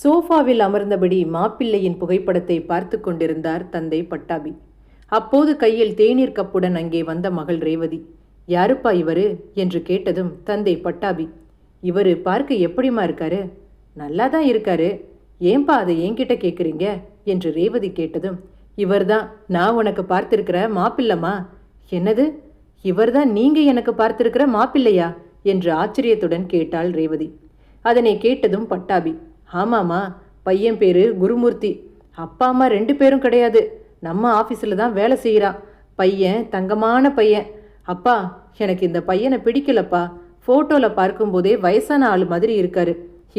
சோஃபாவில் அமர்ந்தபடி மாப்பிள்ளையின் புகைப்படத்தை பார்த்து கொண்டிருந்தார் தந்தை பட்டாபி. அப்போது கையில் தேநீர் கப்புடன் அங்கே வந்த மகள் ரேவதி. யாருப்பா இவரு? என்று கேட்டதும் தந்தை பட்டாபி. இவரு பார்க்க எப்படிம்மா இருக்காரு? நல்லா தான் இருக்காரு. ஏன்பா அதை என்கிட்ட கேட்குறீங்க என்று ரேவதி கேட்டதும் இவர்தான். நான் உனக்கு பார்த்திருக்கிற மாப்பிள்ளம்மா. என்னது? இவர்தான் நீங்க எனக்கு பார்த்திருக்கிற மாப்பிள்ளையா? என்று ஆச்சரியத்துடன் கேட்டாள் ரேவதி. அதனை கேட்டதும் பட்டாபி ஆமாம்மா பையன் பேர் குருமூர்த்தி. அப்பா அம்மா ரெண்டு பேரும் கிடையாது. நம்ம ஆஃபீஸில் தான் வேலை செய்கிறான் பையன் தங்கமான பையன். அப்பா எனக்கு இந்த பையனை பிடிக்கலப்பா. ஃபோட்டோவில் பார்க்கும்போதே வயசான ஆள் மாதிரி இருக்காரு.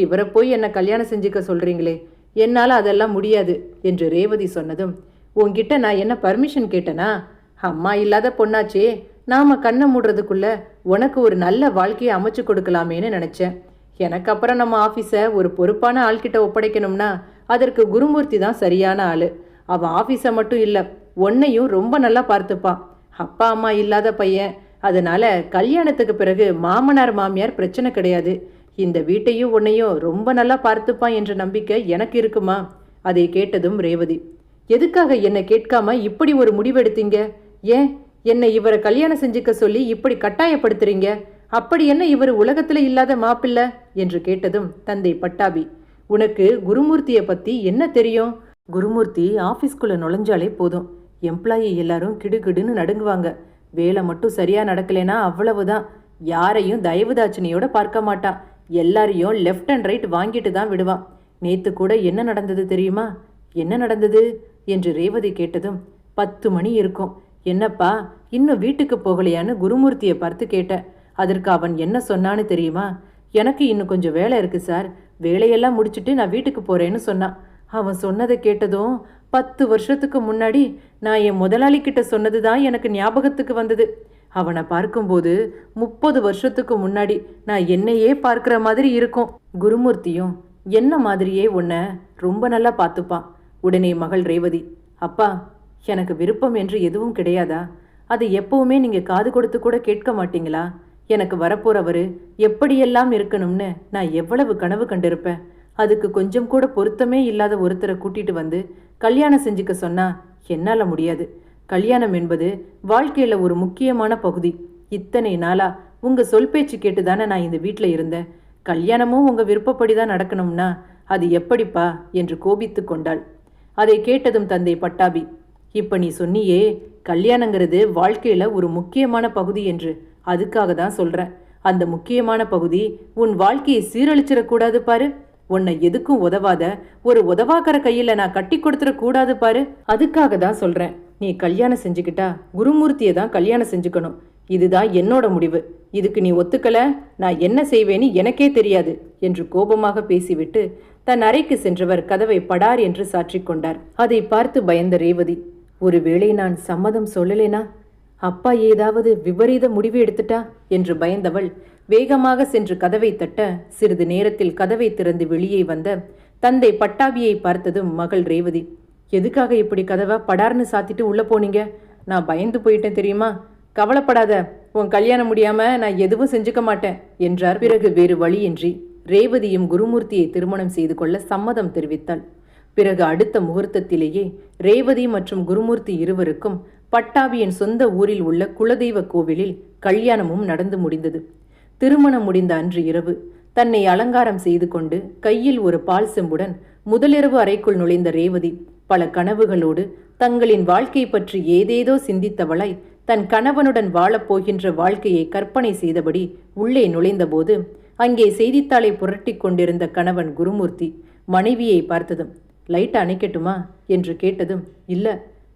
இவரை போய் என்னை கல்யாணம் செஞ்சுக்க சொல்கிறீங்களே என்னால் அதெல்லாம் முடியாது என்று ரேவதி சொன்னதும் உன்கிட்ட நான் என்ன பர்மிஷன் கேட்டனா? அம்மா இல்லாத பொண்ணாச்சே. நாம கண்ணை மூடுறதுக்குள்ள உனக்கு ஒரு நல்ல வாழ்க்கையை அமைச்சு கொடுக்கலாமேன்னு நினச்சேன். எனக்கு அப்புறம் நம்ம ஆஃபீஸை ஒரு பொறுப்பான ஆள்கிட்ட ஒப்படைக்கணும்னா அதற்கு குருமூர்த்தி தான் சரியான ஆள். அவன் ஆஃபீஸை மட்டும் இல்லை ஒன்னையும் ரொம்ப நல்லா பார்த்துப்பான் அப்பா அம்மா இல்லாத பையன். அதனால கல்யாணத்துக்கு பிறகு மாமனார் மாமியார் பிரச்சனை கிடையாது. இந்த வீட்டையும் உன்னையும் ரொம்ப நல்லா பார்த்துப்பான் என்ற நம்பிக்கை எனக்கு இருக்குமா? அதை கேட்டதும் ரேவதி. எதுக்காக என்னை கேட்காம இப்படி ஒரு முடிவெடுத்தீங்க? ஏன் என்னை இவரை கல்யாணம் செஞ்சுக்க சொல்லி இப்படி கட்டாயப்படுத்துறீங்க? அப்படி என்ன இவர் உலகத்தில் இல்லாத மாப்பிள்ளை? என்று கேட்டதும் தந்தை பட்டாபி உனக்கு குருமூர்த்தியை பத்தி என்ன தெரியும்? குருமூர்த்தி ஆஃபீஸ்க்குள்ள நுழைஞ்சாலே போதும். எம்ப்ளாயி எல்லாரும் கிடுகிடுன்னு நடுங்குவாங்க. வேலை மட்டும் சரியா நடக்கலைன்னா அவ்வளவுதான். யாரையும் தயவுதாச்சினியோட பார்க்க மாட்டான் எல்லாரையும் லெஃப்ட் அண்ட் ரைட் வாங்கிட்டு தான் விடுவான். நேத்து கூட என்ன நடந்தது தெரியுமா? என்ன நடந்தது? என்று ரேவதி கேட்டதும் பத்து மணி இருக்கும். என்னப்பா இன்னும் வீட்டுக்கு போகலையான்னு குருமூர்த்தியை பார்த்து கேட்டேன் அதற்கு அவன் என்ன சொன்னான்னு தெரியுமா? எனக்கு இன்னும் கொஞ்சம் வேலை இருக்கு சார். வேலையெல்லாம் முடிச்சுட்டு நான் வீட்டுக்கு போறேன்னு சொன்னான். அவன் சொன்னதை கேட்டதும் பத்து வருஷத்துக்கு முன்னாடி நான் என் முதலாளி கிட்ட சொன்னது தான் எனக்கு ஞாபகத்துக்கு வந்தது. அவனை பார்க்கும்போது முப்பது வருஷத்துக்கு முன்னாடி நான் என்னையே பார்க்குற மாதிரி இருக்கும். குருமூர்த்தியும் என்ன மாதிரியே உன்னை ரொம்ப நல்லா பார்த்துப்பான். உடனே மகள் ரேவதி அப்பா எனக்கு விருப்பம் என்று எதுவும் கிடையாதா? அது எப்பவுமே நீங்கள் காது கொடுத்து கூட கேட்க மாட்டீங்களா? எனக்கு வரப்போறவரு எப்படியெல்லாம் இருக்கணும்னு நான் எவ்வளவு கனவு கண்டிருப்பேன். அதுக்கு கொஞ்சம் கூட பொருத்தமே இல்லாத ஒருத்தரை கூட்டிட்டு வந்து கல்யாணம் செஞ்சுக்க சொன்னா என்னால முடியாது. கல்யாணம் என்பது வாழ்க்கையில ஒரு முக்கியமான பகுதி. இத்தனை நாளா உங்க சொல் பேச்சு கேட்டு தானே நான் இந்த வீட்டில் இருந்தேன். கல்யாணமும் உங்க விருப்பப்படி தான் நடக்கணும்னா அது எப்படிப்பா என்று கோபித்து கொண்டாள். அதை கேட்டதும் தந்தை பட்டாபி இப்ப நீ சொன்னியே கல்யாணங்கிறது வாழ்க்கையில ஒரு முக்கியமான பகுதி என்று அதுக்காக தான் சொல்றேன். அந்த முக்கியமான பகுதி உன் வாழ்க்கையை சீரழிச்சிடக்கூடாது பாரு. உன்னை எதுக்கும் உதவாத ஒரு உதவாக்கற கையில நான் கட்டி கொடுத்துடக்கூடாது பாரு. அதுக்காக தான் சொல்றேன். நீ கல்யாணம் செஞ்சுக்கிட்டா குருமூர்த்தியை தான் கல்யாணம் செஞ்சுக்கணும். இதுதான் என்னோட முடிவு. இதுக்கு நீ ஒத்துக்கல நான் என்ன செய்வேன்னு எனக்கே தெரியாது என்று கோபமாக பேசிவிட்டு தன் அறைக்கு சென்றவர் கதவை படார் என்று சாற்றிக் கொண்டார். அதை பார்த்து பயந்த ரேவதி ஒருவேளை நான் சம்மதம் சொல்லலேனா? அப்பா ஏதாவது விபரீத முடிவு எடுத்துட்டா? என்று பயந்தவள் வேகமாக சென்று கதவை தட்ட சிறிது நேரத்தில் கதவை திறந்து வெளியே வந்த தந்தை பட்டாபியை பார்த்ததும் மகள் ரேவதி எதுக்காக இப்படி கதவை படார்னு சாத்திட்டு உள்ள போனீங்க? நான் பயந்து போயிட்டேன் தெரியுமா? கவலைப்படாத உன் கல்யாணம் முடியாம நான் எதுவும் செஞ்சுக்க மாட்டேன் என்றார். பிறகு வேறு வழியின்றி ரேவதியும் குருமூர்த்தியை திருமணம் செய்து கொள்ள சம்மதம் தெரிவித்தாள். பிறகு அடுத்த முகூர்த்தத்திலேயே ரேவதி மற்றும் குருமூர்த்தி இருவருக்கும் பட்டாபியின் சொந்த ஊரில் உள்ள குலதெய்வ கோவிலில் கல்யாணமும் நடந்து முடிந்தது. திருமணம் முடிந்த அன்று இரவு தன்னை அலங்காரம் செய்து கொண்டு கையில் ஒரு பால் செம்புடன் முதலிரவு அறைக்குள் நுழைந்த ரேவதி பல கனவுகளோடு தங்களின் வாழ்க்கை பற்றி ஏதேதோ சிந்தித்தவளாய் தன் கணவனுடன் வாழப்போகின்ற வாழ்க்கையை கற்பனை செய்தபடி உள்ளே நுழைந்தபோது அங்கே செய்தித்தாளை புரட்டி கொண்டிருந்த கணவன் குருமூர்த்தி மனைவியை பார்த்ததும் லைட் அணைக்கட்டுமா? என்று கேட்டதும் இல்ல.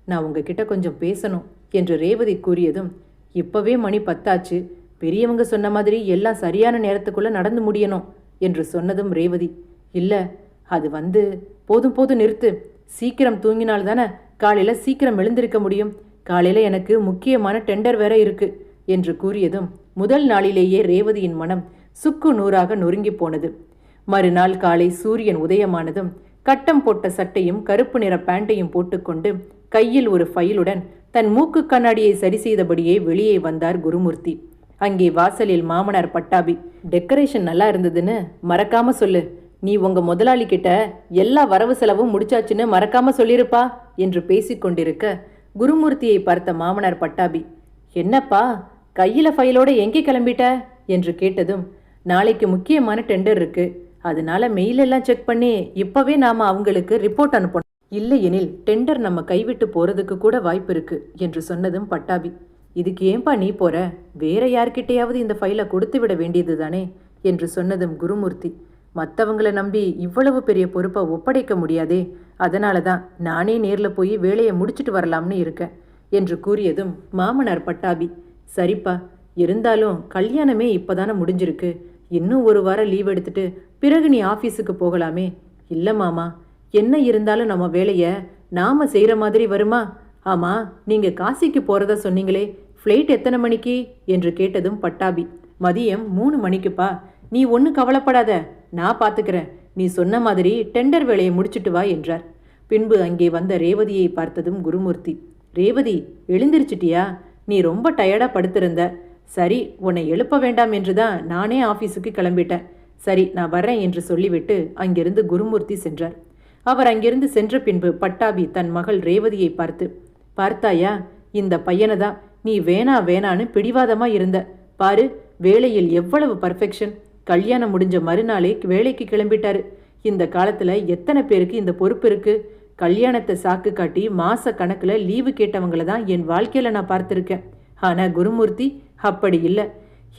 நான் உங்ககிட்ட கொஞ்சம் பேசணும் என்று ரேவதி கூறியதும் இப்பவே மணி பத்தாச்சு பெரியவங்க சொன்ன மாதிரி எல்லாம் சரியான நேரத்துக்குள்ள நடந்து முடியணும் என்று சொன்னதும் ரேவதி இல்ல அது வந்து போதும் போதும் நிறுத்து சீக்கிரம் தூங்கினால் தானே காலையில சீக்கிரம் எழுந்திருக்க முடியும் காலையில எனக்கு முக்கியமான டெண்டர் வேற இருக்கு என்று கூறியதும் முதல் நாளிலேயே ரேவதியின் மனம் சுக்கு நூறாக நொறுங்கி போனது. மறுநாள் காலை சூரியன் உதயமானதும் கட்டம் போட்ட சட்டையும் கருப்பு நிற பேண்டையும் போட்டுக்கொண்டு கையில் ஒரு ஃபைலுடன் தன் மூக்கு கண்ணாடியை சரி செய்தபடியே வெளியே வந்தார் குருமூர்த்தி. அங்கே வாசலில் மாமனார் பட்டாபி டெக்கரேஷன் நல்லா இருந்ததுன்னு மறக்காம சொல்லு. நீ உங்க முதலாளி கிட்ட எல்லா வரவு செலவும் முடிச்சாச்சுன்னு மறக்காம சொல்லிருப்பா என்று பேசிக்கொண்டிருக்க குருமூர்த்தியை பார்த்த மாமனார் பட்டாபி என்னப்பா கையில ஃபைலோட எங்கே கிளம்பிட்ட? என்று கேட்டதும் நாளைக்கு முக்கியமான டெண்டர் இருக்கு. அதனால மெயிலெல்லாம் செக் பண்ணி இப்பவே நாம அவங்களுக்கு ரிப்போர்ட் அனுப்பணும். இல்லையெனில் டெண்டர் நம்ம கைவிட்டு போறதுக்கு கூட வாய்ப்பு இருக்கு என்று சொன்னதும் பட்டாபி. இதுக்கு ஏன்பா நீ போற? வேற யார்கிட்டையாவது இந்த ஃபைலை கொடுத்து விட வேண்டியது தானே? என்று சொன்னதும் குருமூர்த்தி. மற்றவங்கள நம்பி இவ்வளவு பெரிய பொறுப்பை ஒப்படைக்க முடியாதே அதனால தான் நானே நேரில் போய் வேலையை முடிச்சிட்டு வரலாம்னு இருக்கேன் என்று கூறியதும் மாமனார் பட்டாபி. சரிப்பா இருந்தாலும் கல்யாணமே இப்போதானே முடிஞ்சிருக்கு. இன்னும் ஒரு வாரம் லீவ் எடுத்துட்டு பிறகு நீ ஆஃபீஸுக்கு போகலாமே. இல்லை மாமா என்ன இருந்தாலும் நம்ம வேலைய நாம செய்யற மாதிரி வருமா? ஆமா நீங்க காசிக்கு போறதா சொன்னீங்களே ஃப்ளைட் எத்தனை மணிக்கு? என்று கேட்டதும் பட்டாபி மதியம் மூணு மணிக்குப்பா நீ ஒன்றும் கவலைப்படாத நான் பார்த்துக்கிறேன் நீ சொன்ன மாதிரி டெண்டர் வேலையை முடிச்சிட்டு வா என்றார். பின்பு அங்கே வந்த ரேவதியை பார்த்ததும் குருமூர்த்தி ரேவதி எழுந்திருச்சிட்டியா? நீ ரொம்ப டயர்டா படுத்திருந்த. சரி உன்னை எழுப்ப வேண்டாம் என்றுதான் நானே ஆபீஸுக்கு கிளம்பிட்டேன். சரி நான் வரேன் என்று சொல்லிவிட்டு அங்கிருந்து குருமூர்த்தி சென்றார். அவர் அங்கிருந்து சென்ற பின்பு பட்டாபி தன் மகள் ரேவதியை பார்த்து பார்த்தாயா இந்த பையனை தான் நீ வேணா வேணான்னு பிடிவாதமா இருந்த. பாரு வேலையில் எவ்வளவு பர்ஃபெக்ஷன் கல்யாணம் முடிஞ்ச மறுநாளே வேலைக்கு கிளம்பிட்டாரு. இந்த காலத்துல எத்தனை பேருக்கு இந்த பொறுப்பு இருக்கு? கல்யாணத்தை சாக்கு காட்டி மாச கணக்குல லீவு கேட்டவங்கள தான் என் வாழ்க்கையில நான் பார்த்துருக்கேன். ஆனா குருமூர்த்தி அப்படி இல்லை.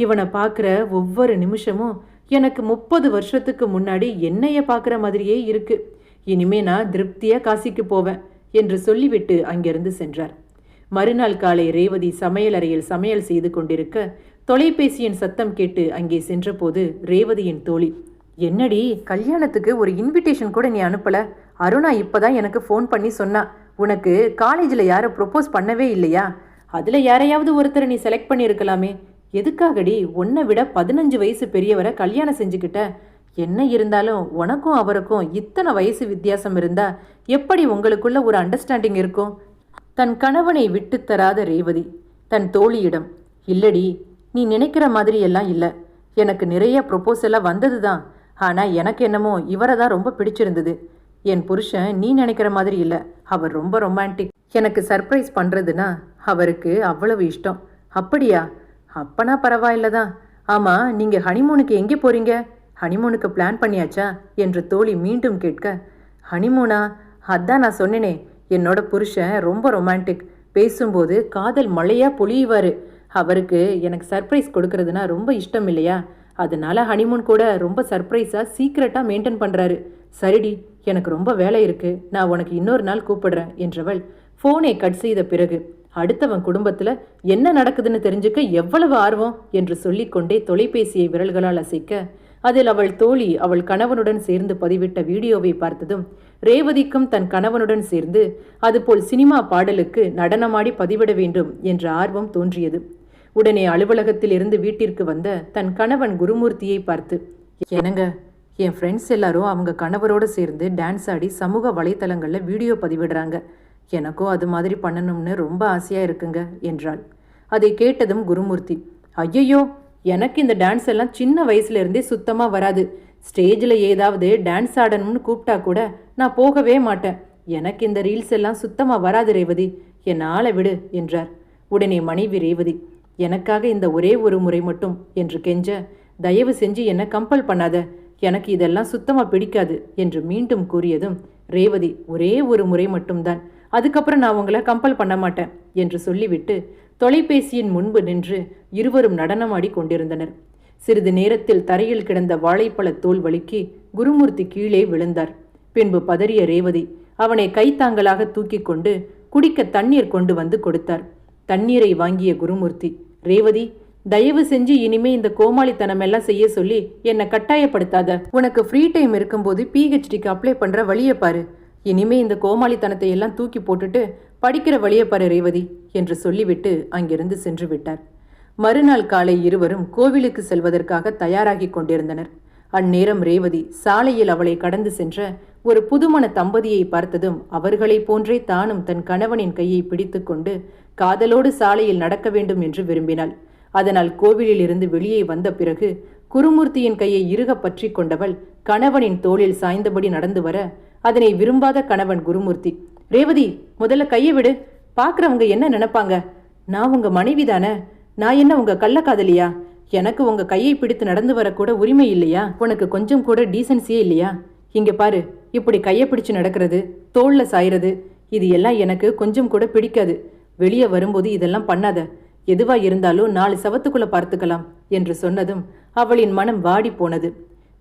இவனை பார்க்குற ஒவ்வொரு நிமிஷமும் எனக்கு முப்பது வருஷத்துக்கு முன்னாடி என்னைய பார்க்குற மாதிரியே இருக்குது இனிமே நான் திருப்தியா காசிக்கு போவேன் என்று சொல்லிவிட்டு அங்கிருந்து சென்றார். மறுநாள் காலை ரேவதி சமையலறையில் சமையல் செய்து கொண்டிருக்க தொலைபேசியின் சத்தம் கேட்டு அங்கே சென்றபோது ரேவதியின் தோழி என்னடி கல்யாணத்துக்கு ஒரு இன்விடேஷன் கூட நீ அனுப்பல? அருணா இப்போதான் எனக்கு ஃபோன் பண்ணி சொன்னா உனக்கு காலேஜில் யாரும் ப்ரொப்போஸ் பண்ணவே இல்லையா? அதில் யாரையாவது ஒருத்தரை நீ செலக்ட் பண்ணியிருக்கலாமே. எதுக்காகடி உன்னை விட பதினஞ்சு வயசு பெரியவரை கல்யாணம் செஞ்சுக்கிட்ட? என்ன இருந்தாலும் உனக்கும் அவருக்கும் இத்தனை வயசு வித்தியாசம் இருந்தா எப்படி உங்களுக்குள்ள ஒரு அண்டர்ஸ்டாண்டிங் இருக்கும்? தன் கணவனை விட்டு தராத ரேவதி தன் தோழியிடம் இல்லடி நீ நினைக்கிற மாதிரி எல்லாம் இல்லை. எனக்கு நிறைய ப்ரொப்போசலாக வந்தது தான் ஆனால் எனக்கு என்னமோ இவரை தான் ரொம்ப பிடிச்சிருந்தது. என் புருஷன் நீ நினைக்கிற மாதிரி இல்லை. அவர் ரொம்ப ரொமான்டிக் எனக்கு சர்ப்ரைஸ் பண்ணுறதுனா அவருக்கு அவ்வளவு இஷ்டம். அப்படியா? அப்பனா பரவாயில்ல தான் ஆமாம் நீங்கள் ஹனிமூனுக்கு எங்கே போகிறீங்க ஹனிமூனுக்கு பிளான் பண்ணியாச்சா? என்று தோழி மீண்டும் கேட்க ஹனிமூனா? அதான் நான் சொன்னேனே என்னோட புருஷன் ரொம்ப ரொமான்டிக் பேசும்போது காதல் மழையா பொழியுவார். அவருக்கு எனக்கு சர்ப்ரைஸ் கொடுக்கறதுனா ரொம்ப இஷ்டம் இல்லையா? அதனால ஹனிமூன் கூட ரொம்ப சர்ப்ரைஸாக சீக்கிரட்டாக மெயின்டைன் பண்ணுறாரு சரிடி எனக்கு ரொம்ப வேலை இருக்கு. நான் உனக்கு இன்னொரு நாள் கூப்பிடுறேன் என்றவள் ஃபோனை கட் செய்த பிறகு அடுத்தவன் குடும்பத்துல என்ன நடக்குதுன்னு தெரிஞ்சுக்க எவ்வளவு ஆர்வம்? என்று சொல்லிக்கொண்டே தொலைபேசியை விரல்களால் அசைக்க அதில் அவள் தோழி அவள் கணவனுடன் சேர்ந்து பதிவிட்ட வீடியோவை பார்த்ததும் ரேவதிக்கும் தன் கணவனுடன் சேர்ந்து அதுபோல் சினிமா பாடலுக்கு நடனமாடி பதிவிட வேண்டும் என்ற ஆர்வம் தோன்றியது. உடனே அலுவலகத்தில் இருந்து வீட்டிற்கு வந்த தன் கணவன் குருமூர்த்தியை பார்த்து என்னங்க என் ஃப்ரெண்ட்ஸ் எல்லாரும் அவங்க கணவரோடு சேர்ந்து டான்ஸ் ஆடி சமூக வலைத்தளங்களில் வீடியோ பதிவிடுறாங்க. எனக்கும் அது மாதிரி பண்ணணும்னு ரொம்ப ஆசையாக இருக்குங்க என்றாள். அதை கேட்டதும் குருமூர்த்தி ஐயையோ எனக்கு இந்த டான்ஸ் எல்லாம் சின்ன வயசுல இருந்தே சுத்தமாக வராது. ஸ்டேஜில் ஏதாவது டான்ஸ் ஆடணும்னு கூப்பிட்டா கூட நான் போகவே மாட்டேன். எனக்கு இந்த ரீல்ஸ் எல்லாம் சுத்தமாக வராது ரேவதி. என் ஆளை விடு என்றார். உடனே மனைவி ரேவதி எனக்காக இந்த ஒரே ஒரு முறை மட்டும் என்று கெஞ்ச. தயவு செஞ்சு என்ன கம்பல் பண்ணாத. எனக்கு இதெல்லாம் சுத்தமாக பிடிக்காது என்று மீண்டும் கூறியதும் ரேவதி ஒரே ஒரு முறை மட்டும்தான். அதுக்கப்புறம் நான் உங்களை கம்பல் பண்ண மாட்டேன் என்று சொல்லிவிட்டு தொலைபேசியின் முன்பு நின்று இருவரும் நடனமாடி கொண்டிருந்தனர். சிறிது நேரத்தில் தரையில் கிடந்த வாழைப்பழ தோல் வலிக்கு குருமூர்த்தி கீழே விழுந்தார். பின்பு பதறிய ரேவதி அவனை கைத்தாங்கலாக தூக்கி கொண்டு குடிக்க தண்ணீர் கொண்டு வந்து கொடுத்தார். தண்ணீரை வாங்கிய குருமூர்த்தி ரேவதி தயவு செஞ்சு இனிமே இந்த கோமாளித்தனம் எல்லாம் செய்ய சொல்லி என்னை கட்டாயப்படுத்தாத. உனக்கு ஃப்ரீ டைம் இருக்கும்போது பிஹெச்டிக்கு அப்ளை பண்ற வழியை பாரு. இனிமே இந்த கோமாளித்தனத்தை எல்லாம் தூக்கி போட்டுட்டு படிக்கிற வழியை பாரு ரேவதி என்று சொல்லிவிட்டு அங்கிருந்து சென்று விட்டார். மறுநாள் காலை இருவரும் கோவிலுக்கு செல்வதற்காக தயாராகி கொண்டிருந்தனர். அந்நேரம் ரேவதி சாலையில் அவளை கடந்து சென்ற ஒரு புதுமண தம்பதியை பார்த்ததும் அவர்களைப் போன்றே தானும் தன் கணவனின் கையை பிடித்துக்கொண்டு காதலோடு சாலையில் நடக்க வேண்டும் என்று விரும்பினாள். அதனால் கோவிலில் இருந்து வெளியே வந்த பிறகு குருமூர்த்தியின் கையை இறுக பற்றி கொண்டவள் கணவனின் தோளில் சாய்ந்தபடி நடந்து வர அதனை விரும்பாத கணவன் குருமூர்த்தி ரேவதி முதல்ல கையை விடு. பார்க்குறவங்க என்ன நினைப்பாங்க? நான் உங்க மனைவி தானே? நான் என்ன உங்க கள்ளக்காதலியா? எனக்கு உங்க கையை பிடித்து நடந்து வரக்கூட உரிமை இல்லையா? உனக்கு கொஞ்சம் கூட டீசன்சியே இல்லையா? இங்க பாரு இப்படி கையை பிடிச்சு நடக்கிறது தோல்ல சாயறது இது எல்லாம் எனக்கு கொஞ்சம் கூட பிடிக்காது. வெளியே வரும்போது இதெல்லாம் பண்ணாத. எதுவா இருந்தாலும் நாலு சவத்துக்குள்ள பார்த்துக்கலாம் என்று சொன்னதும் அவளின் மனம் வாடி போனது.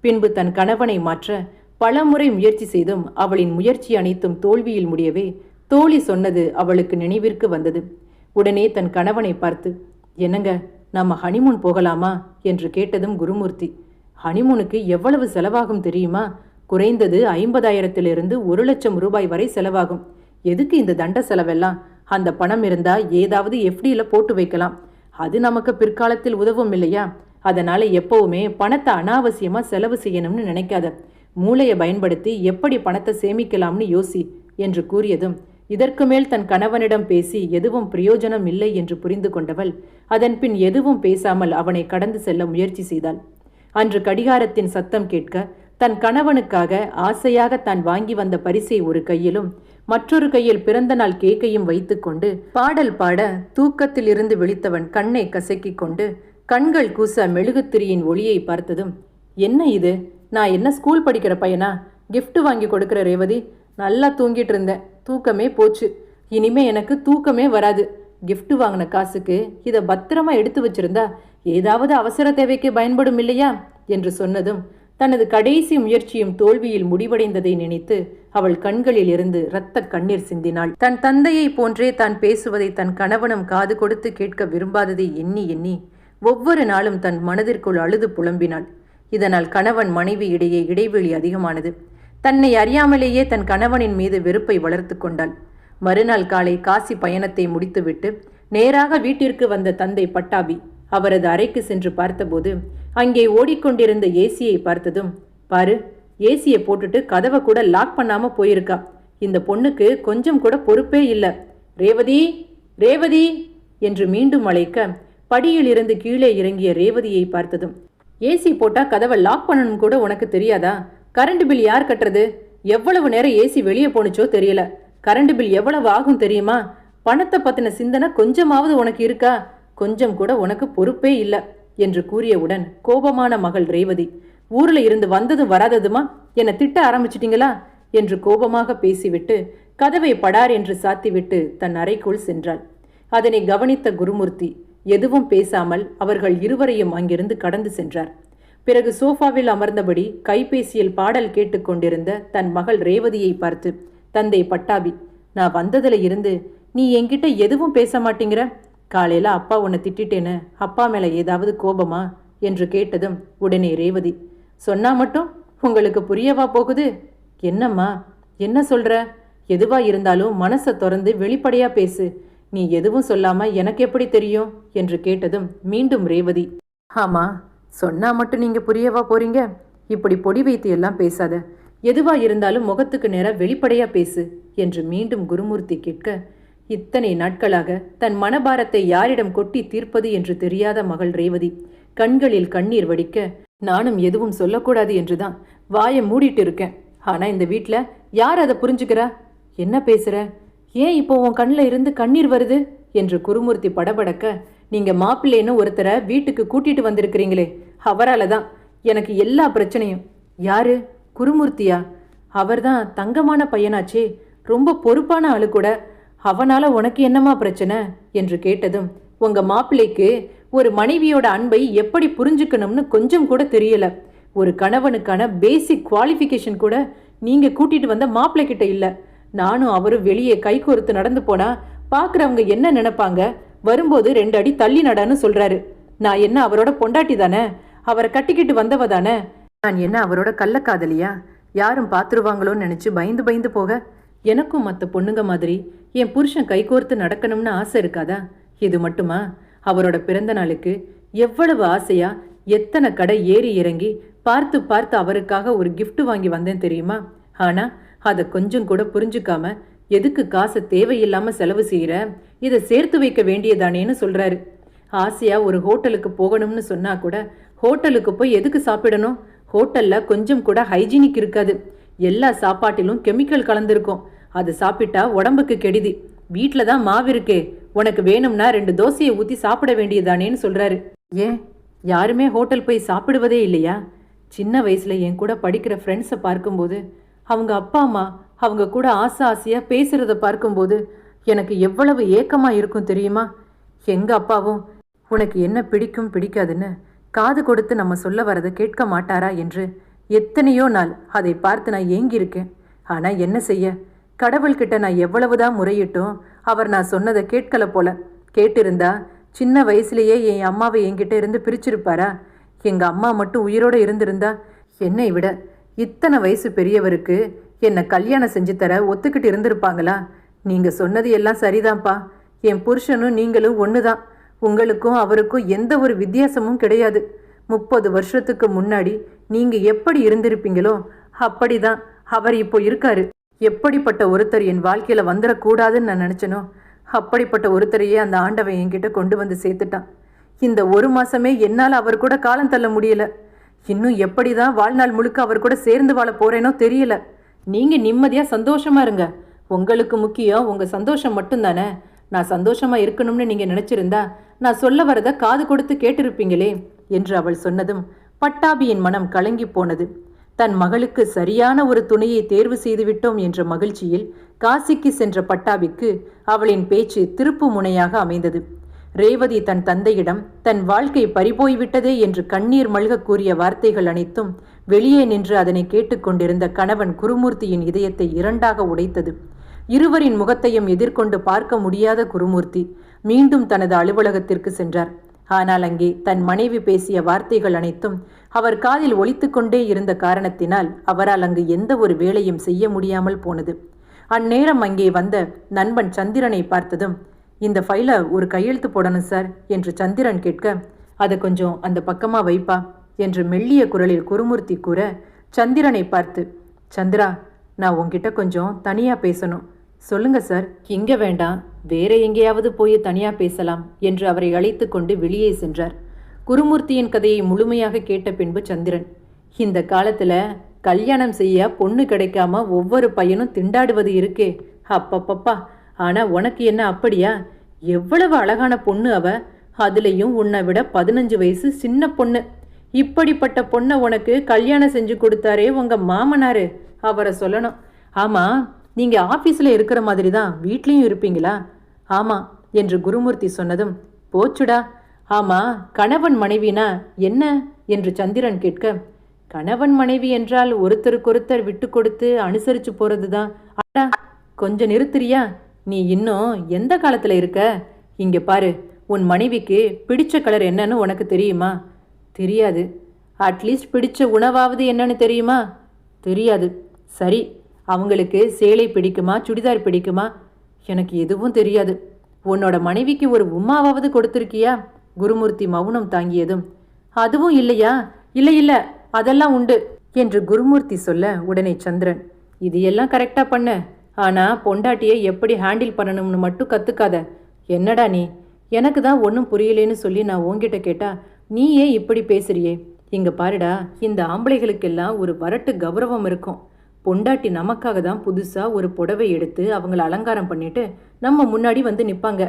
பின்பு தன் கணவனை மாற்ற பலமுறை முயற்சி செய்தும் அவளின் முயற்சி அனைத்தும் தோல்வியில் முடியவே தோழி சொன்னது அவளுக்கு நினைவிற்கு வந்தது. உடனே தன் கணவனை பார்த்து என்னங்க நம்ம ஹனிமூன் போகலாமா? என்று கேட்டதும் குருமூர்த்தி ஹனிமூனுக்கு எவ்வளவு செலவாகும் தெரியுமா? குறைந்தது ஐம்பதாயிரத்திலிருந்து ஒரு லட்சம் ரூபாய் வரை செலவாகும். எதுக்கு இந்த தண்ட செலவெல்லாம்? அந்த பணம் இருந்தா ஏதாவது எஃப்டியில போட்டு வைக்கலாம். அது நமக்கு பிற்காலத்தில் உதவும் இல்லையா? அதனால எப்பவுமே பணத்தை அனாவசியமா செலவு செய்யணும்னு நினைக்காத. மூளையை பயன்படுத்தி எப்படி பணத்தை சேமிக்கலாம்னு யோசி என்று கூறியதும் இதற்கு மேல் தன் கணவனிடம் பேசி எதுவும் பிரயோஜனம் இல்லை என்று புரிந்து கொண்டவள் அதன்பின் எதுவும் பேசாமல் அவனை கடந்து செல்ல முயற்சி செய்தாள். அன்று கடிகாரத்தின் சத்தம் கேட்க தன் கணவனுக்காக ஆசையாக தான் வாங்கி வந்த பரிசை ஒரு கையிலும் மற்றொரு கையில் பிறந்த நாள் கேக்கையும் வைத்துக்கொண்டு பாடல் பாட தூக்கத்தில் இருந்து விழித்தவன் கண்ணை கசக்கிக் கொண்டு கண்கள் கூச மெழுகுத்திரியின் ஒளியை பார்த்ததும் என்ன இது? நான் என்ன ஸ்கூல் படிக்கிற பையனா? கிஃப்ட் வாங்கி கொடுக்குற ரேவதி நல்லா தூங்கிட்டு இருந்தேன். தூக்கமே போச்சு. இனிமே எனக்கு தூக்கமே வராது. கிஃப்ட் வாங்கின காசுக்கு இதை பத்திரமா எடுத்து வச்சிருந்தா ஏதாவது அவசர தேவைக்கு பயன்படும் இல்லையா? என்று சொன்னதும் தனது கடைசி முயற்சியும் தோல்வியில் முடிவடைந்ததை நினைத்து அவள் கண்களில் இருந்து இரத்த கண்ணீர் சிந்தினாள். தன் தந்தையை போன்றே தான் பேசுவதை தன் கணவனும் காது கொடுத்து கேட்க விரும்பாததை எண்ணி எண்ணி ஒவ்வொரு நாளும் தன் மனதிற்குள் அழுது புலம்பினாள். இதனால் கணவன் மனைவி இடையே இடைவெளி அதிகமானது. தன்னை அறியாமலேயே தன் கணவனின் மீது வெறுப்பை வளர்த்து கொண்டாள். மறுநாள் காலை காசி பயணத்தை முடித்துவிட்டு நேராக வீட்டிற்கு வந்த தந்தை பட்டாபி அவரது அறைக்கு சென்று பார்த்தபோது அங்கே ஓடிக்கொண்டிருந்த ஏசியை பார்த்ததும் பாரு ஏசியை போட்டுட்டு கதவை கூட லாக் பண்ணாம போயிருக்கா. இந்த பொண்ணுக்கு கொஞ்சம் கூட பொறுப்பே இல்லை. ரேவதி ரேவதி! என்று மீண்டும் அழைக்க படியில் இருந்து கீழே இறங்கிய ரேவதியை பார்த்ததும் ஏசி போட்டா கதவை லாக் பண்ணணும் கூட உனக்கு தெரியாதா? கரண்ட் பில் யார் கட்டுறது? எவ்வளவு நேரம் ஏசி வெளியே போனுச்சோ தெரியல. கரண்ட் பில் எவ்வளவு ஆகும் தெரியுமா? பணத்தை பத்தின சிந்தனை கொஞ்சமாவது உனக்கு இருக்கா? கொஞ்சம் கூட உனக்கு பொறுப்பே இல்ல என்று கூறியவுடன் கோபமான மகள் ரேவதி ஊர்ல இருந்து வந்ததும் வராததுமா? என்னை திட்ட ஆரம்பிச்சிட்டீங்களா? என்று கோபமாக பேசிவிட்டு கதவை படார் என்று சாத்திவிட்டு தன் அறைக்குள் சென்றாள். அதனை கவனித்த குருமூர்த்தி எதுவும் பேசாமல் அவர்கள் இருவரையும் அங்கிருந்து கடந்து சென்றார். பிறகு சோஃபாவில் அமர்ந்தபடி கைபேசியில் பாடல் கேட்டுக்கொண்டிருந்த தன் மகள் ரேவதியை பார்த்து தந்தை பட்டாபி நான் வந்ததுல இருந்து நீ என்கிட்ட எதுவும் பேச மாட்டேங்கிற? காலையில அப்பா உன்னை திட்டிட்டேன்னு அப்பா மேல ஏதாவது கோபமா? என்று கேட்டதும் உடனே ரேவதி சொன்னா மட்டும் உங்களுக்கு புரியவா போகுது? என்னம்மா என்ன சொல்ற? எதுவா இருந்தாலும் மனசை திறந்து வெளிப்படையா பேசு. நீ எதுவும் சொல்லாம எனக்கு எப்படி தெரியும்? என்று கேட்டதும் மீண்டும் ரேவதி ஆமா சொன்னா மட்டும் நீங்க புரியவா போறீங்க? இப்படி பொடி வைத்து எல்லாம் பேசாத. எதுவா இருந்தாலும் முகத்துக்கு நேராக வெளிப்படையா பேசு என்று மீண்டும் குருமூர்த்தி கேட்க இத்தனை நாட்களாக தன் மனபாரத்தை யாரிடம் கொட்டி தீர்ப்பது என்று தெரியாத மகள் ரேவதி கண்களில் கண்ணீர் வடிக்க நானும் எதுவும் சொல்லக்கூடாது என்றுதான் வாயை மூடிட்டு இருக்கேன். ஆனா இந்த வீட்ல யார் அதை புரிஞ்சுக்கிறா? என்ன பேசுற? ஏன் இப்போ உன் கண்ணில் இருந்து கண்ணீர் வருது? என்று குருமூர்த்தி படபடக்க நீங்க மாப்பிள்ளைன்னு ஒருத்தரை வீட்டுக்கு கூட்டிட்டு வந்திருக்கிறீங்களே அவரால் தான் எனக்கு எல்லா பிரச்சனையும். யாரு? குருமூர்த்தியா? அவர்தான் தங்கமான பையனாச்சே ரொம்ப பொறுப்பான ஆளு கூட. அவனால உனக்கு என்னம்மா பிரச்சனை? என்று கேட்டதும் உங்க மாப்பிள்ளைக்கு ஒரு மனைவியோட அன்பை எப்படி புரிஞ்சுக்கணும்னு கொஞ்சம் கூட தெரியல. ஒரு கணவனுக்கான பேசிக் குவாலிஃபிகேஷன் கூட நீங்க கூட்டிட்டு வந்த மாப்பிள்ளை கிட்ட இல்லை. நானும் அவரும் வெளியே கை கோர்த்து நடந்து போனா பாக்குறவங்க என்ன நினைப்பாங்க? வரும்போது ரெண்டு அடி தள்ளி நடன்னு சொல்றாரு. நான் என்ன அவரோட பொண்டாட்டி தானே? அவரை கட்டிக்கிட்டு வந்தவ தானே? நான் என்ன அவரோட கள்ளக்காதலியா? யாரும் பார்த்துருவாங்களோன்னு நினைச்சு பயந்து பயந்து போக? எனக்கும் மற்ற பொண்ணுங்க மாதிரி என் புருஷன் கைகோர்த்து நடக்கணும்னு ஆசை இருக்காதா? இது மட்டுமா? அவரோட பிறந்த நாளுக்கு எவ்வளவு ஆசையா எத்தனை கடை ஏறி இறங்கி பார்த்து பார்த்து அவருக்காக ஒரு கிஃப்ட் வாங்கி வந்தேன் தெரியுமா? ஆனா அதை கொஞ்சம் கூட புரிஞ்சுக்காம எதுக்கு காசை தேவையில்லாம செலவு செய்யற? இதை சேர்த்து வைக்க வேண்டியதானேன்னு சொல்றாரு. ஆசையா ஒரு ஹோட்டலுக்கு போகணும்னு சொன்னா கூட ஹோட்டலுக்கு போய் எதுக்கு சாப்பிடணும்? ஹோட்டல்ல கொஞ்சம் கூட ஹைஜீனிக் இருக்காது. எல்லா சாப்பாட்டிலும் கெமிக்கல் கலந்திருக்கும். அது சாப்பிட்டா உடம்புக்கு கெடுதி. வீட்டில் தான் மாவு இருக்கே. உனக்கு வேணும்னா ரெண்டு தோசையை ஊத்தி சாப்பிட வேண்டியதானேன்னு சொல்றாரு. ஏன்? யாருமே ஹோட்டல் போய் சாப்பிடுவதே இல்லையா? சின்ன வயசுல என் கூட படிக்கிற ஃப்ரெண்ட்ஸை பார்க்கும்போது அவங்க அப்பா அம்மா அவங்க கூட ஆசை ஆசையாக பேசுகிறத பார்க்கும்போது எனக்கு எவ்வளவு ஏக்கமாக இருக்கும் தெரியுமா? எங்கள் அப்பாவும் உனக்கு என்ன பிடிக்கும் பிடிக்காதுன்னு காது கொடுத்து நம்ம சொல்ல வரதை கேட்க மாட்டாரா? என்று எத்தனையோ நாள் அதை பார்த்து நான் ஏங்கியிருக்கேன். ஆனால் என்ன செய்ய? கடவுள்கிட்ட நான் எவ்வளவுதான் முறையிட்டும் அவர் நான் சொன்னதை கேட்கல போல. கேட்டிருந்தா சின்ன வயசுலேயே என் அம்மாவை என்கிட்ட இருந்து பிரிச்சிருப்பாரா? எங்கள் அம்மா மட்டும் உயிரோட இருந்திருந்தா என்னை விட இத்தனை வயசு பெரியவருக்கு என்னை கல்யாணம் செஞ்சு தர ஒத்துக்கிட்டு இருந்திருப்பாங்களா? நீங்கள் சொன்னது எல்லாம் சரிதான்ப்பா. என் புருஷனும் நீங்களும் ஒன்று தான் உங்களுக்கும் அவருக்கும் எந்த ஒரு வித்தியாசமும் கிடையாது. முப்பது வருஷத்துக்கு முன்னாடி நீங்கள் எப்படி இருந்திருப்பீங்களோ அப்படிதான் அவர் இப்போ இருக்காரு. எப்படிப்பட்ட ஒருத்தர் என் வாழ்க்கையில் வந்துடக்கூடாதுன்னு நான் நினச்சனோ அப்படிப்பட்ட ஒருத்தரையே அந்த ஆண்டவன் என்கிட்ட கொண்டு வந்து சேர்த்துட்டான். இந்த ஒரு மாசமே என்னால் அவர் கூட காலம் தள்ள முடியலை. இன்னும் எப்படி தான் வாழ்நாள் முழுக்க அவர் கூட சேர்ந்து வாழ போறேனோ தெரியல. நீங்கள் நிம்மதியாக சந்தோஷமா இருங்க. உங்களுக்கு முக்கியம் உங்க சந்தோஷம் மட்டும்தானே? நான் சந்தோஷமா இருக்கணும்னு நீங்கள் நினச்சிருந்தா நான் சொல்ல வரத காது கொடுத்து கேட்டிருப்பீங்களே என்று அவள் சொன்னதும் பட்டாபியின் மனம் கலங்கி போனது. தன் மகளுக்கு சரியான ஒரு துணையை தேர்வு செய்துவிட்டோம் என்ற மகிழ்ச்சியில் காசிக்கு சென்ற பட்டாபிக்கு அவளின் பேச்சு திருப்பு முனையாக அமைந்தது. ரேவதி தன் தந்தையிடம் தன் வாழ்க்கை பறிபோய்விட்டதே என்று கண்ணீர் மல்க கூறிய வார்த்தைகள் அனைத்தும் வெளியே நின்று அதனை கேட்டுக்கொண்டிருந்த கணவன் குருமூர்த்தியின் இதயத்தை இரண்டாக உடைத்தது. இருவரின் முகத்தையும் எதிர்கொண்டு பார்க்க முடியாத குருமூர்த்தி மீண்டும் தனது அலுவலகத்திற்கு சென்றார். ஆனால் அங்கே தன் மனைவி பேசிய வார்த்தைகள் அனைத்தும் அவர் காதில் ஒலித்துக்கொண்டே இருந்த காரணத்தினால் அவரால் அங்கு எந்த ஒரு வேலையும் செய்ய முடியாமல் போனது. அந்நேரம் அங்கே வந்த நண்பன் சந்திரனை பார்த்ததும் இந்த ஃபைலை ஒரு கையெழுத்து போடணும் சார் என்று சந்திரன் கேட்க அதை கொஞ்சம் அந்த பக்கமாக வைப்பா? என்று மெல்லிய குரலில் குருமூர்த்தி கூற சந்திரனை பார்த்து சந்திரா நான் உங்ககிட்ட கொஞ்சம் தனியாக பேசணும். சொல்லுங்க சார் இங்கே வேண்டாம். வேற எங்கேயாவது போய் தனியாக பேசலாம் என்று அவரை அழைத்து கொண்டு வெளியே சென்றார். குருமூர்த்தியின் கதையை முழுமையாக கேட்ட பின்பு சந்திரன் இந்த காலத்தில் கல்யாணம் செய்ய பொண்ணு கிடைக்காம ஒவ்வொரு பையனும் திண்டாடுவது இருக்கே. அப்பப்பப்பா ஆனால் உனக்கு என்ன அப்படியா? எவ்வளவு அழகான பொண்ணு அவ. அதுலேயும் உன்னை விட பதினஞ்சு வயசு சின்ன பொண்ணு. இப்படிப்பட்ட பொண்ணை உனக்கு கல்யாணம் செஞ்சு கொடுத்தாரே உங்கள் மாமனாரு. அவரை சொல்லணும். ஆமாம் நீங்கள் ஆஃபீஸில் இருக்கிற மாதிரி தான் வீட்லேயும் இருப்பீங்களா? ஆமாம் என்று குருமூர்த்தி சொன்னதும் போச்சுடா. ஆமாம் கணவன் மனைவினா என்ன? என்று சந்திரன் கேட்க கணவன் மனைவி என்றால் ஒருத்தருக்கொருத்தர் விட்டு கொடுத்து போகிறது தான் அடா கொஞ்சம் நிறுத்துறியா? நீ இன்னும் எந்த காலத்தில் இருக்க? இங்க பாரு உன் மனைவிக்கு பிடிச்ச கலர் என்னன்னு உனக்கு தெரியுமா? தெரியாது. அட்லீஸ்ட் பிடிச்ச உணவாவது என்னன்னு தெரியுமா? தெரியாது. சரி அவங்களுக்கு சேலை பிடிக்குமா சுடிதார் பிடிக்குமா? எனக்கு எதுவும் தெரியாது. உன்னோட மனைவிக்கு ஒரு உமாவாவது கொடுத்துருக்கியா? குருமூர்த்தி மௌனம் தாங்கியதும். அதுவும் இல்லையா? இல்லை இல்லை அதெல்லாம் உண்டு என்று குருமூர்த்தி சொல்ல உடனே சந்திரன் இது எல்லாம் கரெக்டாக பண்ண. ஆனால் பொண்டாட்டியை எப்படி ஹேண்டில் பண்ணணும்னு மட்டும் கற்றுக்காத என்னடா நீ? எனக்கு தான் ஒன்றும் புரியலேன்னு சொல்லி நான் உங்ககிட்ட கேட்டா நீ ஏன் இப்படி பேசுறியே? இங்கே பாருடா இந்த ஆம்பளைகளுக்கெல்லாம் ஒரு வரட்டு கௌரவம் இருக்கும். பொண்டாட்டி நமக்காக தான் புதுசாக ஒரு புடவை எடுத்து அவங்கள அலங்காரம் பண்ணிட்டு நம்ம முன்னாடி வந்து நிற்பாங்க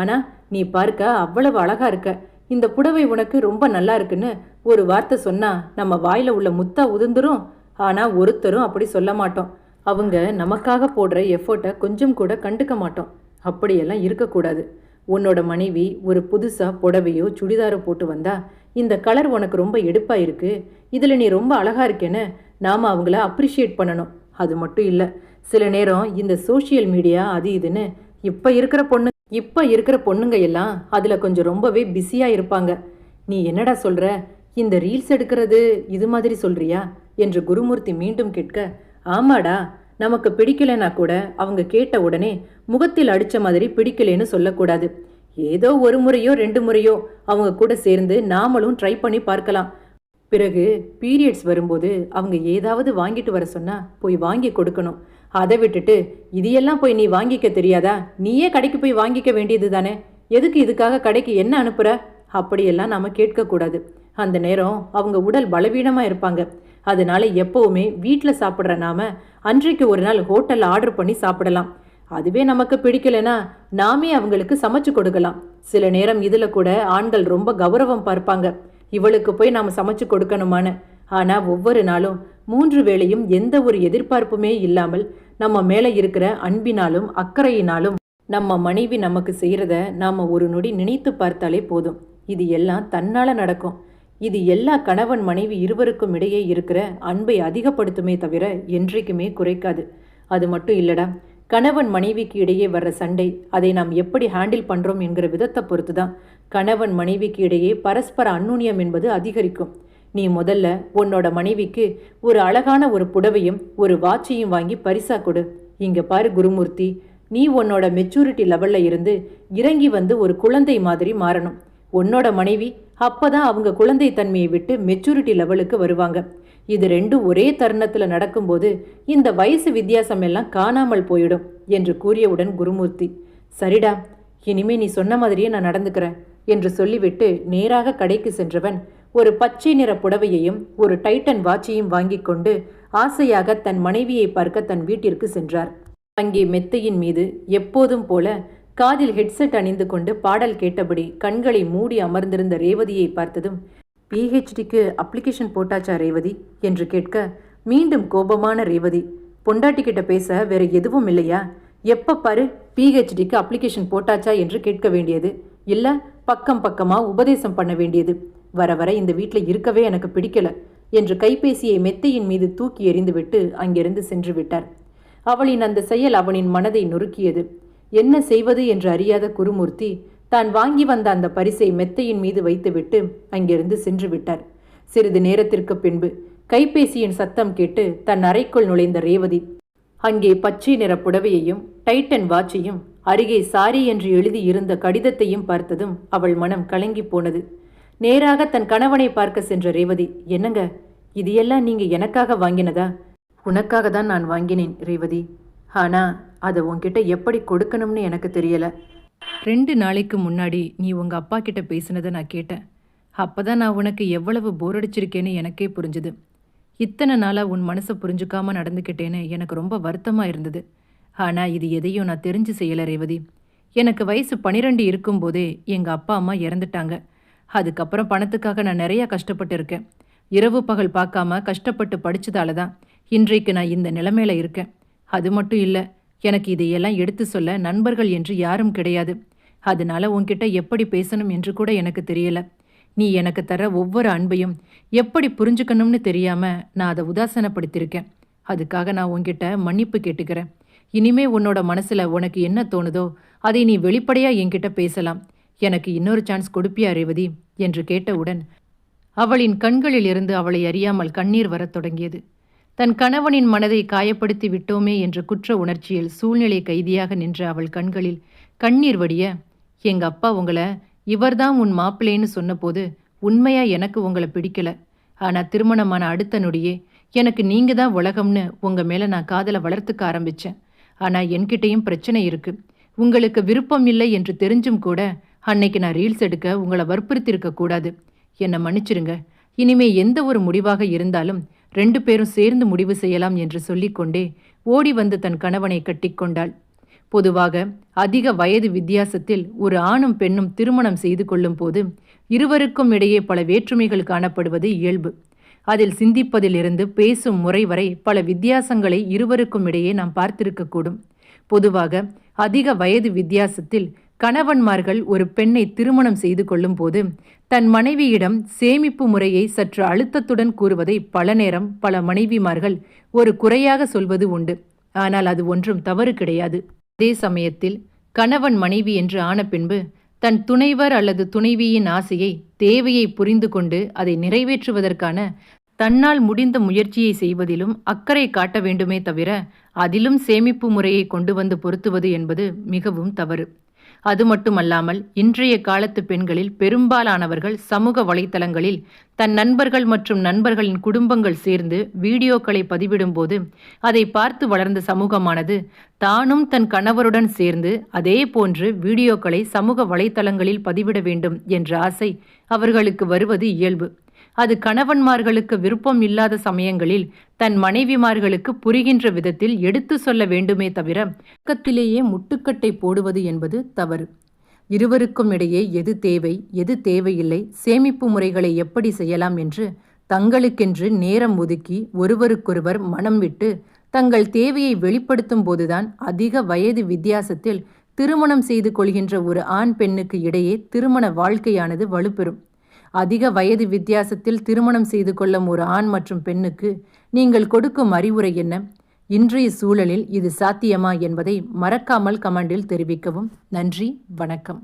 ஆனால் நீ பார்க்க அவ்வளவு அழகாக இருக்க. இந்த புடவை உனக்கு ரொம்ப நல்லா இருக்குன்னு ஒரு வார்த்தை சொன்னால் நம்ம வாயில் உள்ள முத்தா உதிர்ந்துரும். ஆனால் ஒருத்தரும் அப்படி சொல்ல மாட்டோம். அவங்க நமக்காக போடுற எஃபோர்ட்டை கொஞ்சம் கூட கண்டுக்க மாட்டோம். அப்படியெல்லாம் இருக்கக்கூடாது. உன்னோட மனைவி ஒரு புதுசா புடவையோ சுடிதாரோ போட்டு வந்தா இந்த கலர் உனக்கு ரொம்ப எடுப்பா இருக்கு. இதுல நீ ரொம்ப அழகா இருக்கேன்னு நாம அவங்கள அப்ரிஷியேட் பண்ணணும். அது மட்டும் இல்லை சில நேரம் இந்த சோஷியல் மீடியா அது இதுன்னு இப்ப இருக்கிற பொண்ணு இப்ப இருக்கிற பொண்ணுங்க எல்லாம் அதுல கொஞ்சம் ரொம்பவே பிஸியா இருப்பாங்க. நீ என்னடா சொல்ற? இந்த ரீல்ஸ் எடுக்கிறது இது மாதிரி சொல்றியா? என்று குருமூர்த்தி மீண்டும் கேட்க ஆமாடா நமக்கு பிடிக்கலைன்னா கூட அவங்க கேட்ட உடனே முகத்தில் அடித்த மாதிரி பிடிக்கலைன்னு சொல்லக்கூடாது. ஏதோ ஒரு முறையோ ரெண்டு முறையோ அவங்க கூட சேர்ந்து நாமளும் ட்ரை பண்ணி பார்க்கலாம். பிறகு பீரியட்ஸ் வரும்போது அவங்க ஏதாவது வாங்கிட்டு வர சொன்னா போய் வாங்கி கொடுக்கணும். அதை விட்டுட்டு இதையெல்லாம் போய் நீ வாங்கிக்க தெரியாதா? நீயே கடைக்கு போய் வாங்கிக்க வேண்டியது தானே? எதுக்கு இதுக்காக கடைக்கு என்ன அனுப்புற? அப்படியெல்லாம் நாம கேட்கக்கூடாது. அந்த நேரம் அவங்க உடல் பலவீனமா இருப்பாங்க. அதனால எப்பவுமே வீட்டில் சாப்பிட்ற நாம அன்றைக்கு ஒரு நாள் ஹோட்டலில் ஆர்டர் பண்ணி சாப்பிடலாம். அதுவே நமக்கு பிடிக்கலனா நாமே அவங்களுக்கு சமைச்சு கொடுக்கலாம். சில நேரம் இதில் கூட ஆண்கள் ரொம்ப கௌரவம் பார்ப்பாங்க. இவளுக்கு போய் நாம் சமைச்சு கொடுக்கணுமான்னு. ஆனால் ஒவ்வொரு நாளும் மூன்று வேளையும் எந்த ஒரு எதிர்பார்ப்புமே இல்லாமல் நம்ம மேலே இருக்கிற அன்பினாலும் அக்கறையினாலும் நம்ம மனைவி நமக்கு செய்கிறத நாம் ஒரு நொடி நினைத்து பார்த்தாலே போதும். இது எல்லாம் தன்னால் நடக்கும். இது எல்லா கணவன் மனைவி இருவருக்கும் இடையே இருக்கிற அன்பை அதிகப்படுத்துமே தவிர என்றைக்குமே குறைக்காது. அது மட்டும் இல்லடா கணவன் மனைவிக்கு இடையே வர்ற சண்டை அதை நாம் எப்படி ஹேண்டில் பண்ணுறோம் என்கிற விதத்தை பொறுத்து தான் கணவன் மனைவிக்கு இடையே பரஸ்பர அந்நுண்ணியம் என்பது அதிகரிக்கும். நீ முதல்ல உன்னோட மனைவிக்கு ஒரு அழகான ஒரு புடவையும் ஒரு வாட்சையும் வாங்கி பரிசா கொடு. இங்க பாரு குருமூர்த்தி நீ உன்னோட மெச்சூரிட்டி லெவல்ல இருந்து இறங்கி வந்து ஒரு குழந்தை மாதிரி மாறணும். உன்னோட மனைவி அப்பதான் அவங்க குழந்தை தன்மையை விட்டு மெச்சூரிட்டி லெவலுக்கு வருவாங்க. இது ரெண்டும் ஒரே தருணத்துல நடக்கும்போது இந்த வயசு வித்தியாசம் எல்லாம் காணாமல் போயிடும் என்று கூறியவுடன் குருமூர்த்தி. சரிடா இனிமே நீ சொன்ன மாதிரியே நான் நடந்துக்கிறேன் என்று சொல்லிவிட்டு நேராக கடைக்கு சென்றவன் ஒரு பச்சை நிற புடவையையும் ஒரு டைட்டன் வாட்சையும் வாங்கிக் கொண்டு ஆசையாக தன் மனைவியை பார்க்க தன் வீட்டிற்கு சென்றார். அங்கே மெத்தையின் மீது எப்போதும் போல காதில் ஹெட்செட் அணிந்து கொண்டு பாடல் கேட்டபடி கண்களை மூடி அமர்ந்திருந்த ரேவதியை பார்த்ததும் பிஹெச்டிக்கு அப்ளிகேஷன் போட்டாச்சா ரேவதி? என்று கேட்க மீண்டும் கோபமான ரேவதி பொண்டாட்டி கிட்ட பேச வேற எதுவும் இல்லையா? எப்ப பாரு பிஹெச்டிக்கு அப்ளிகேஷன் போட்டாச்சா என்று கேட்க வேண்டியது. இல்ல பக்கம் பக்கமா உபதேசம் பண்ண வேண்டியது. வர வர இந்த வீட்டில் இருக்கவே எனக்கு பிடிக்கல என்று கைபேசியை மெத்தையின் மீது தூக்கி எறிந்துவிட்டு அங்கிருந்து சென்று விட்டார். அவளின் அந்த செயல் அவனின் மனதை நொறுக்கியது. என்ன செய்வது என்று அறியாத குருமூர்த்தி தான் வாங்கி வந்த அந்த பரிசை மெத்தையின் மீது வைத்துவிட்டு அங்கிருந்து சென்று விட்டார். சிறிது நேரத்திற்கு பின்பு கைபேசியின் சத்தம் கேட்டு தன் அறைக்குள் நுழைந்த ரேவதி அங்கே பச்சை நிற புடவையையும் டைட்டன் வாட்சையும் அருகே சாரி என்று எழுதி இருந்த கடிதத்தையும் பார்த்ததும் அவள் மனம் கலங்கி போனது. நேராக தன் கணவனை பார்க்க சென்ற ரேவதி என்னங்க இது எல்லாம் நீங்க எனக்காக வாங்கினதா? உனக்காக தான் நான் வாங்கினேன் ரேவதி. ஆனா அதை உன்கிட்ட எப்படி கொடுக்கணும்னு எனக்கு தெரியல. ரெண்டு நாளைக்கு முன்னாடி நீ உங்க அப்பா கிட்ட பேசினதை நான் கேட்டேன். அப்பதான் நான் உனக்கு எவ்வளவு போர் அடிச்சிருக்கேன்னு எனக்கே புரிஞ்சுது. இத்தனை நாளாக உன் மனசை புரிஞ்சுக்காம நடந்துக்கிட்டேன்னு எனக்கு ரொம்ப வருத்தமாக இருந்தது. ஆனால் இது எதையும் நான் தெரிஞ்சு செய்யலை ரேவதி. எனக்கு வயசு பனிரெண்டு இருக்கும்போதே எங்கள் அப்பா அம்மா இறந்துட்டாங்க. அதுக்கப்புறம் பணத்துக்காக நான் நிறைய கஷ்டப்பட்டு இருக்கேன். இரவு பகல் பார்க்காம கஷ்டப்பட்டு படிச்சதால தான் இன்றைக்கு நான் இந்த நிலைமையில இருக்கேன். அது மட்டும் இல்லை எனக்கு இதையெல்லாம் எடுத்து சொல்ல நண்பர்கள் என்று யாரும் கிடையாது. அதனால உன்கிட்ட எப்படி பேசணும் என்று கூட எனக்கு தெரியல. நீ எனக்கு தர ஒவ்வொரு அன்பையும் எப்படி புரிஞ்சுக்கணும்னு தெரியாம நான் அதை உதாசனப்படுத்தியிருக்கேன். அதுக்காக நான் உன்கிட்ட மன்னிப்பு கேட்டுக்கிறேன். இனிமே உன்னோட மனசுல உனக்கு என்ன தோணுதோ அதை நீ வெளிப்படையா என்கிட்ட பேசலாம். எனக்கு இன்னொரு சான்ஸ் கொடுப்பியா ரேவதி? என்று கேட்டவுடன் அவளின் கண்களிலிருந்து அவளை அறியாமல் கண்ணீர் வரத் தொடங்கியது. தன் கணவனின் மனதை காயப்படுத்தி விட்டோமே என்ற குற்ற உணர்ச்சியில் சூழ்நிலை கைதியாக நின்ற அவள் கண்களில் கண்ணீர் வடிய எங்க அப்பா உங்களை இவர்தான் உன் மாப்பிள்ளைன்னு சொன்னபோது உண்மையா எனக்கு உங்களை பிடிக்கல. ஆனா திருமணமான அடுத்த நொடியே எனக்கு நீங்க தான் உலகம்னு உங்க மேல நான் காதலை வளர்த்துக்க ஆரம்பிச்சேன். ஆனா என்கிட்டயும் பிரச்சனை இருக்கு. உங்களுக்கு விருப்பம் இல்லை என்று தெரிஞ்சும் கூட அன்னைக்கு நான் ரீல்ஸ் எடுக்க உங்களை வற்புறுத்திருக்க கூடாது. என்னை மன்னிச்சிருங்க. இனிமே எந்த ஒரு முடிவாக இருந்தாலும் ரெண்டு பேரும் சேர்ந்து முடிவு செய்யலாம் என்று சொல்லிக்கொண்டே ஓடி வந்து தன் கணவனை கட்டிக்கொண்டாள் பொதுவாக அதிக வயது வித்தியாசத்தில் ஒரு ஆணும் பெண்ணும் திருமணம் செய்து கொள்ளும் போது இருவருக்கும் இடையே பல வேற்றுமைகள் காணப்படுவது இயல்பு. அதில் சிந்திப்பதிலிருந்து பேசும் முறை வரை பல வித்தியாசங்களை இருவருக்கும் இடையே நாம் பார்த்திருக்கக்கூடும். பொதுவாக அதிக வயது வித்தியாசத்தில் கணவன்மார்கள் ஒரு பெண்ணை திருமணம் செய்து கொள்ளும் போது தன் மனைவியிடம் சேமிப்பு முறையை சற்று அழுத்தத்துடன் கூறுவதை பல நேரம் பல மனைவிமார்கள் ஒரு குறையாக சொல்வது உண்டு. ஆனால் அது ஒன்றும் தவறு கிடையாது. அதே சமயத்தில் கணவன் மனைவி என்று ஆன பின்பு தன் துணைவர் அல்லது துணைவியின் ஆசையை தேவையை புரிந்து கொண்டு அதை நிறைவேற்றுவதற்கான தன்னால் முடிந்த முயற்சியை செய்வதிலும் அக்கறை காட்ட வேண்டுமே தவிர அதிலும் சேமிப்பு முறையை கொண்டு வந்து பொருத்துவது என்பது மிகவும் தவறு. அது மட்டுமல்லாமல் இன்றைய காலத்து பெண்களில் பெரும்பாலானவர்கள் சமூக வலைத்தளங்களில் தன் நண்பர்கள் மற்றும் நண்பர்களின் குடும்பங்கள் சேர்ந்து வீடியோக்களை பதிவிடும்போது அதை பார்த்து வளர்ந்த சமூகமானது தானும் தன் கணவருடன் சேர்ந்து அதே போன்று வீடியோக்களை சமூக வலைத்தளங்களில் பதிவிட வேண்டும் என்ற ஆசை அவர்களுக்கு வருவது இயல்பு. அது கணவன்மார்களுக்கு விருப்பம் இல்லாத சமயங்களில் தன் மனைவிமார்களுக்கு புரிகின்ற விதத்தில் எடுத்து சொல்ல வேண்டுமே தவிர பக்கத்திலேயே முட்டுக்கட்டை போடுவது என்பது தவறு. இருவருக்கும் இடையே எது தேவை எது தேவையில்லை சேமிப்பு முறைகளை எப்படி செய்யலாம் என்று தங்களுக்கென்று நேரம் ஒதுக்கி ஒருவருக்கொருவர் மனம் விட்டு தங்கள் தேவையை வெளிப்படுத்தும் போதுதான் அதிக வயது வித்தியாசத்தில் திருமணம் செய்து கொள்கின்ற ஒரு ஆண் பெண்ணுக்கு இடையே திருமண வாழ்க்கையானது வலுப்பெறும். அதிக வயது வித்தியாசத்தில் திருமணம் செய்து கொள்ளும் ஒரு ஆண் மற்றும் பெண்ணுக்கு நீங்கள் கொடுக்கும் அறிவுரை என்ன? இன்றைய சூழலில் இது சாத்தியமா என்பதை மறக்காமல் கமெண்டில் தெரிவிக்கவும். நன்றி வணக்கம்.